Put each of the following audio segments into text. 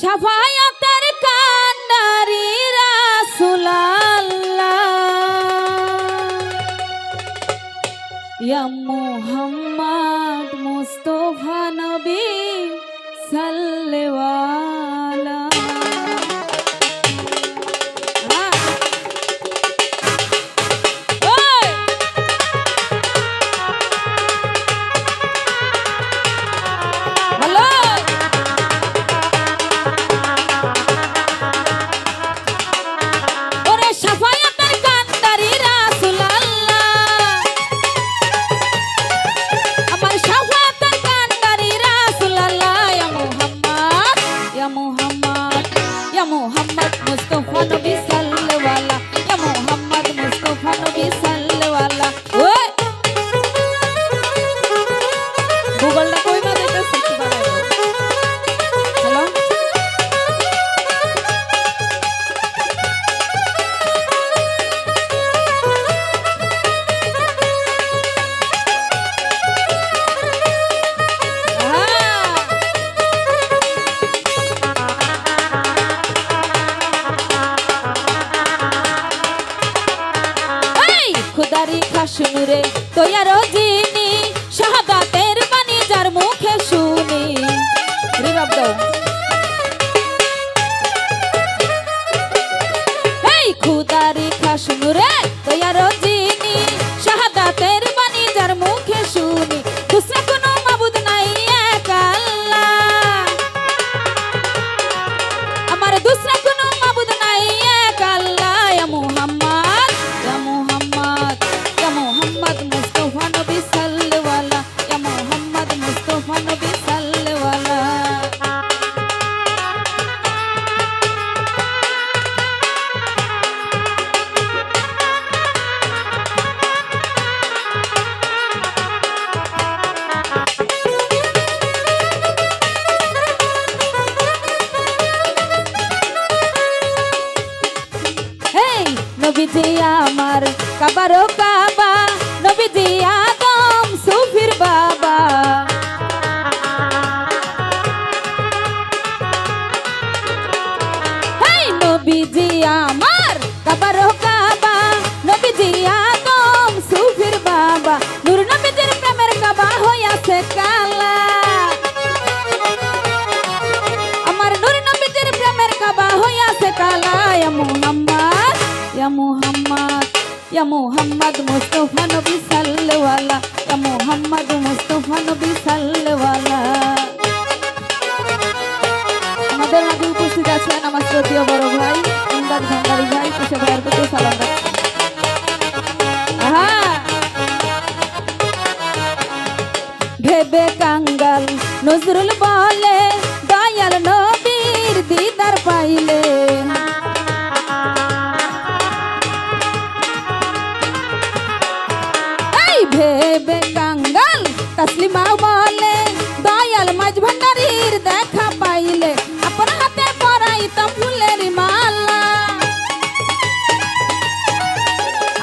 সাফায়াতের কান্ডারি রাসুলাল্লাহ। মোহাম্মদ মুস্তফা নবী সাল্লেওয়ালা খুদারি খাসনুরে তৈয়ার জিনি শাহাদাতের বাণী যার মুখে শুনি। দুসরা কোনো নাই আমার দুসরা কোনো মাবুদ নাই এক আল্লাহ মুহাম্মদ আমার। কাবারো কাবা নবীজি আদম, সুফির বাবা। হেই নবীজি আমার আদম, সুফির বাবা। নূর নবীজির প্রেমের কাবা কালা। আমার নূর নবীজির প্রেমের কাবা হইয়াছে কালা। ইয়া মুহাম্মদ ইয়া ইয়া মুহাম্মদ মুস্তাফা নবী সাল্লাল্লাহু ইয়া মুহাম্মদ মুস্তাফা নবী সাল্লাল্লাহু আমাদের মাঝে উপস্থিত আছেন আমার শ্রদ্ধেয় বড় ভাই ইমদাদ ভান্ডারী ভাই কিশোর ভাইয়ের প্রতি সালাম রাখছি ভেবে কাঙ্গাল নজরুল বলে তসলিমা বলে, দয়াল মাঝ ভান্ডারির দেখা পাইলে আপন হাতে পরাইতাম ফুলের মালা।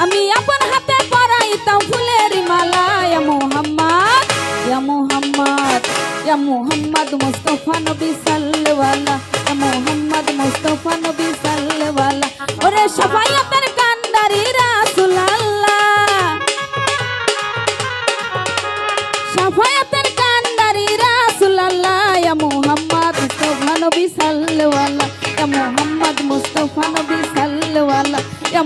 আমি আপন হাতে পরাইতাম ফুলের মালা, ইয়া মুহাম্মদ ইয়া মুহাম্মদ ইয়া মুহাম্মদ মুস্তাফা নবী সাল্লাল্লাহু ইয়া মুহাম্মদ মুস্তাফা নবী সাল্লাল্লাহু ওরে কান্ডারি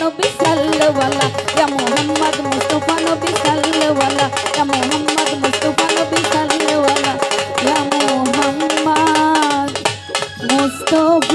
নবী সাল্লাল্লাহ ইয়া মুহাম্মদ মুস্তাফা নবী সাল্লাল্লাহ ইয়া মুহাম্মদ মুস্তাফা নবী সাল্লাল্লাহ ইয়া মুহাম্মদ মুস্তাফা